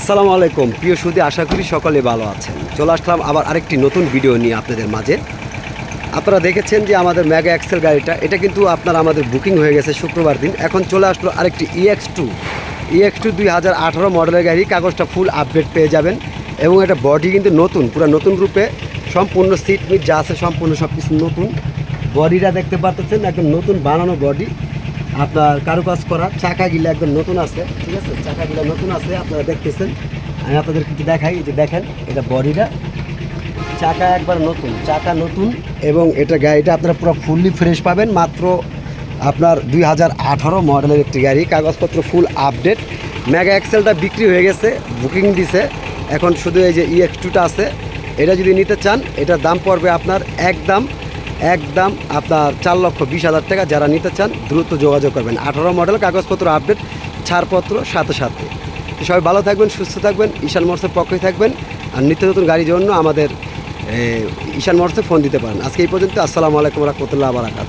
আসসালামু আলাইকুম। প্রিয় সুদী, আশা করি সকলে ভালো আছেন। চলে আসলাম আবার আরেকটি নতুন ভিডিও নিয়ে আপনাদের মাঝে। আপনারা দেখেছেন যে আমাদের ম্যাগা এক্সেল গাড়িটা, এটা কিন্তু আপনার আমাদের বুকিং হয়ে গেছে শুক্রবার দিন। এখন চলে আসলো আরেকটি ইএক্স টু ইএক্স টু দুই হাজার আঠারো মডেলের গাড়ি, কাগজটা ফুল আপডেট পেয়ে যাবেন। এবং এটা বডি কিন্তু নতুন, পুরো নতুন রূপে। সম্পূর্ণ সিট মিট যা আছে, সম্পূর্ণ সব কিছু নতুন বডিটা দেখতে পারতেছেন, একদম নতুন বানানো বডি আপনার কারুকাজ করা, চাকাগুলো একদম নতুন আছে, ঠিক আছে? চাকাগুলো নতুন আছে, আপনারা দেখতেছেন। আমি আপনাদের কিছু দেখাই যে দেখেন, এটা বডিটা। চাকা একবার নতুন, চাকা নতুন, এবং এটা গাড়িটা আপনারা পুরো ফুললি ফ্রেশ পাবেন, মাত্র আপনার দুই হাজার আঠারো মডেলের একটি গাড়ি। কাগজপত্র ফুল আপডেট মেগা এক্সেলটা বিক্রি হয়ে গেছে বুকিং দিছে। এখন শুধু এই যে ই এক্স টুটা আছে, এটা যদি নিতে চান, এটার দাম পড়বে আপনার একদম একদম আপনার চার লক্ষ বিশ হাজার টাকা যারা নিতে চান, দ্রুত যোগাযোগ করবেন। আঠারো মডেল, কাগজপত্র আপডেট ছাড়পত্র সাথে সাথে। সবাই ভালো থাকবেন, সুস্থ থাকবেন, ঈশান মোর্সের পক্ষে থাকবেন, আর নিত্য নতুন গাড়ির জন্য আমাদের ঈশান মোর্সে ফোন দিতে পারেন। আজকে এই পর্যন্ত, আসসালামু আলাইকুম রহমতুল্লাহ বারাকাত